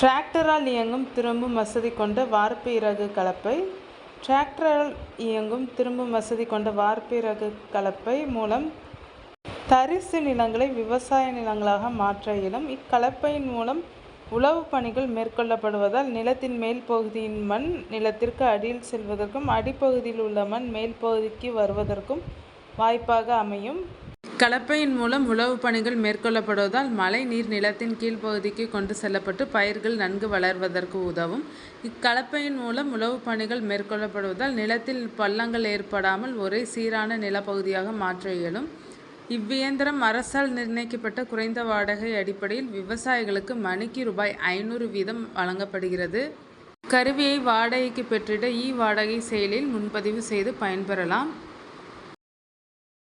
டிராக்டரால் இயங்கும் திரும்பும் வசதி கொண்ட வார்ப்பு இறகு கலப்பை டிராக்டரால் இயங்கும் திரும்பும் வசதி கொண்ட வார்ப்பு இறகு கலப்பை மூலம் தரிசு நிலங்களை விவசாய நிலங்களாக மாற்ற இயலும். இக்கலப்பையின் மூலம் உழவுப் பணிகள் மேற்கொள்ளப்படுவதால் நிலத்தின் மேல் பகுதியின் மண் நிலத்திற்கு அடியில் செல்வதற்கும் அடிப்பகுதியில் உள்ள மண் மேல் பகுதிக்கு வருவதற்கும் வாய்ப்பாக அமையும். கலப்பையின் மூலம் உழவுப் பணிகள் மேற்கொள்ளப்படுவதால் மழை நீர் நிலத்தின் கீழ்ப்பகுதிக்கு கொண்டு செல்லப்பட்டு பயிர்கள் நன்கு வளர்வதற்கு உதவும். இக்கலப்பையின் மூலம் உழவுப் பணிகள் மேற்கொள்ளப்படுவதால் நிலத்தில் பள்ளங்கள் ஏற்படாமல் ஒரே சீரான நிலப்பகுதியாக மாற்ற இயலும். இவ்வியந்திரம் அரசால் நிர்ணயிக்கப்பட்ட குறைந்த வாடகை அடிப்படையில் விவசாயிகளுக்கு மணிக்கு ரூபாய் ஐநூறு வீதம் வழங்கப்படுகிறது. கருவியை வாடகைக்கு பெற்றிட இ வாடகை செயலில் முன்பதிவு செய்து பயன்பெறலாம்.